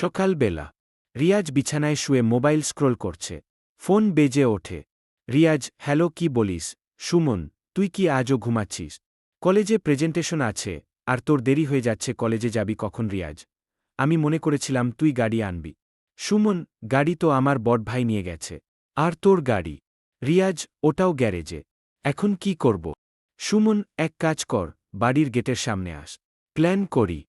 সকালবেলা রিয়াজ বিছানায় শুয়ে মোবাইল স্ক্রোল করছে। ফোন বেজে ওঠে। রিয়াজ, হ্যালো, কি বলিস? সুমন, তুই কি আজও ঘুমাচ্ছিস? কলেজে প্রেজেন্টেশন আছে, আর তোর দেরি হয়ে যাচ্ছে, কলেজে যাবি কখন রিয়াজ? আমি মনে করেছিলাম তুই গাড়ি আনবি। সুমন, গাড়ি তো আমার বড় ভাই নিয়ে গেছে। আর তোর গাড়ি? রিয়াজ, ওটাও গ্যারেজে। এখন কি করব? সুমন, এক কাজ কর, বাড়ির গেটের সামনে আস। প্ল্যান করি।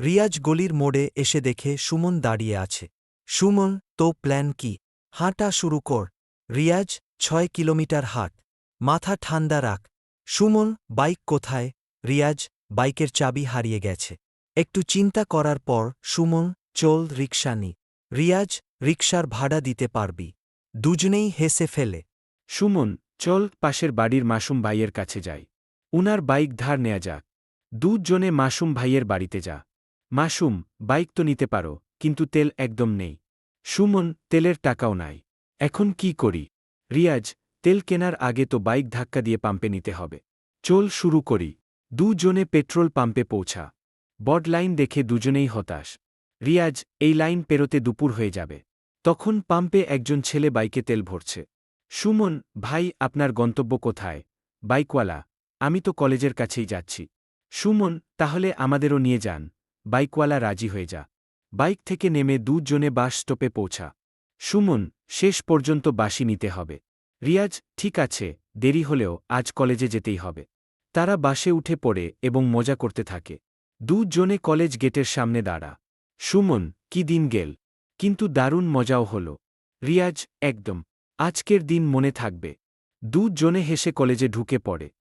রিয়াজ গলির মোড়ে এসে দেখে সুমন দাঁড়িয়ে আছে। সুমন, তো প্ল্যান কি? হাঁটা শুরু কর। রিয়াজ, ছয় কিলোমিটার হাঁট। মাথা ঠান্ডা রাখ। সুমন, বাইক কোথায়? রিয়াজ, বাইকের চাবি হারিয়ে গেছে। একটু চিন্তা করার পর সুমন, চল রিক্সা নি। রিয়াজ, রিকশার ভাড়া দিতে পারবি। দুজনেই হেসে ফেলে। সুমন, চল পাশের বাড়ির মাসুম ভাইয়ের কাছে যাই। উনার বাইক ধার নেয়া যাক। দুজনে মাসুম ভাইয়ের বাড়িতে যা। মাসুম বাইক তো নিতে পারো, কিন্তু তেল একদম নেই। সুমন, তেলের টাকাও নাই। এখন কি করি? রিয়াজ, তেল কেনার আগে তো বাইক ধাক্কা দিয়ে পাম্পে নিতে হবে। চল শুরু করি। দুজনে পেট্রোল পাম্পে পৌঁছা। বড লাইন দেখে দুজনেই হতাশ। রিয়াজ, এই লাইন পেরোতে দুপুর হয়ে যাবে। তখন পাম্পে একজন ছেলে বাইকে তেল ভরছে। সুমন, ভাই, আপনার গন্তব্য কোথায়? বাইকওয়ালা, আমি তো কলেজের কাছেই যাচ্ছি। সুমন, তাহলে আমাদেরও নিয়ে যান। বাইকওয়ালা রাজি হয়ে যা। বাইক থেকে নেমে দুজনে বাস স্টপে পৌঁছা। সুমন, শেষ পর্যন্ত বাসি নিতে হবে। রিয়াজ, ঠিক আছে, দেরি হলেও আজ কলেজে যেতেই হবে। তারা বাসে উঠে পড়ে এবং মজা করতে থাকে। দুজনে কলেজ গেটের সামনে দাঁড়া। সুমন, কি দিন গেল? কিন্তু দারুণ মজাও হল। রিয়াজ, একদম। আজকের দিন মনে থাকবে। দুজনে হেসে কলেজে ঢুকে পড়ে।